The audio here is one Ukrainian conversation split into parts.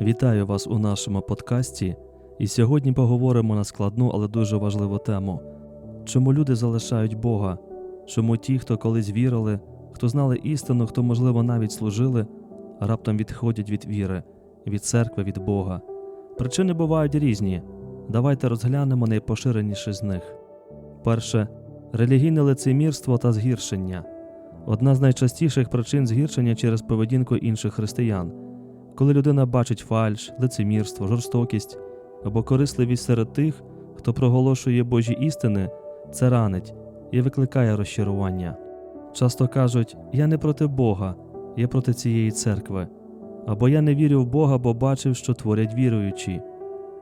Вітаю вас у нашому подкасті, і сьогодні поговоримо на складну, але дуже важливу тему: чому люди залишають Бога, чому ті, хто колись вірили, хто знали істину, хто, можливо, навіть служили, раптом відходять від віри, від церкви, від Бога. Причини бувають різні. Давайте розглянемо найпоширеніші з них. Перше релігійне лицемірство та згіршення. Одна з найчастіших причин згіршення через поведінку інших християн. Коли людина бачить фальш, лицемірство, жорстокість або корисливість серед тих, хто проголошує Божі істини, це ранить і викликає розчарування. Часто кажуть: Я не проти Бога, я проти цієї церкви, або я не вірю в Бога, бо бачив, що творять віруючі.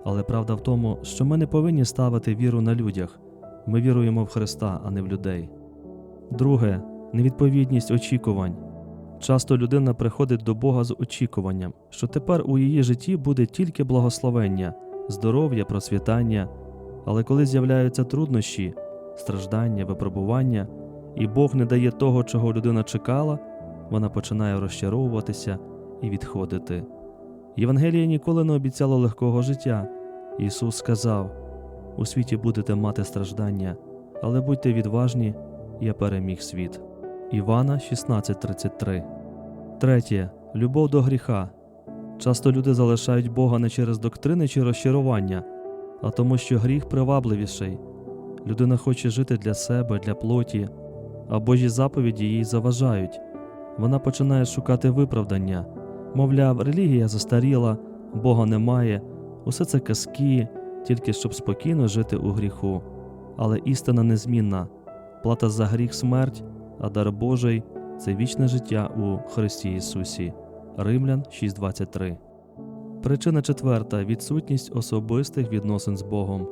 Але правда в тому, що ми не повинні ставити віру на людях, ми віруємо в Христа, а не в людей. Друге невідповідність очікувань. Часто людина приходить до Бога з очікуванням, що тепер у її житті буде тільки благословення, здоров'я, процвітання, але коли з'являються труднощі, страждання, випробування, і Бог не дає того, чого людина чекала, вона починає розчаровуватися і відходити. Євангеліє ніколи не обіцяло легкого життя. Ісус сказав: У світі будете мати страждання, але будьте відважні, я переміг світ. Івана 16:33. Третє. Любов до гріха. Часто люди залишають Бога не через доктрини чи розчарування, а тому, що гріх привабливіший. Людина хоче жити для себе, для плоті, а Божі заповіді їй заважають. Вона починає шукати виправдання. Мовляв, релігія застаріла, Бога немає, усе це казки, тільки щоб спокійно жити у гріху. Але істина незмінна. Плата за гріх смерть, а дар Божий це вічне життя у Христі Ісусі. Римлян 6:23. Причина четверта відсутність особистих відносин з Богом.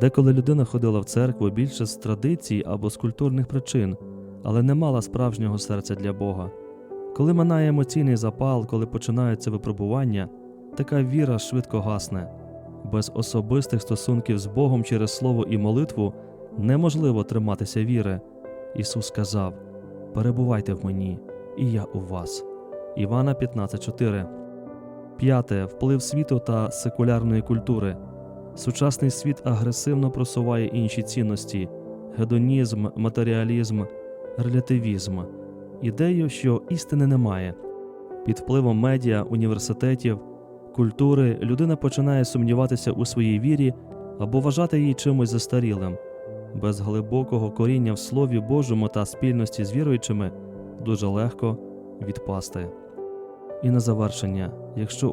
Деколи людина ходила в церкву більше з традицій або з культурних причин, але не мала справжнього серця для Бога. Коли минає емоційний запал, коли починаються випробування, така віра швидко гасне. Без особистих стосунків з Богом через слово і молитву неможливо триматися віри. Ісус сказав: Перебувайте в мені, і я у вас. Івана 15.4. П'яте. Вплив світу та секулярної культури. Сучасний світ агресивно просуває інші цінності: гедонізм, матеріалізм, релятивізм, ідею, що істини немає. Під впливом медіа, університетів, культури людина починає сумніватися у своїй вірі або вважати її чимось застарілим. Без глибокого коріння в Слові Божому та спільності з віруючими дуже легко відпасти. І на завершення, якщо у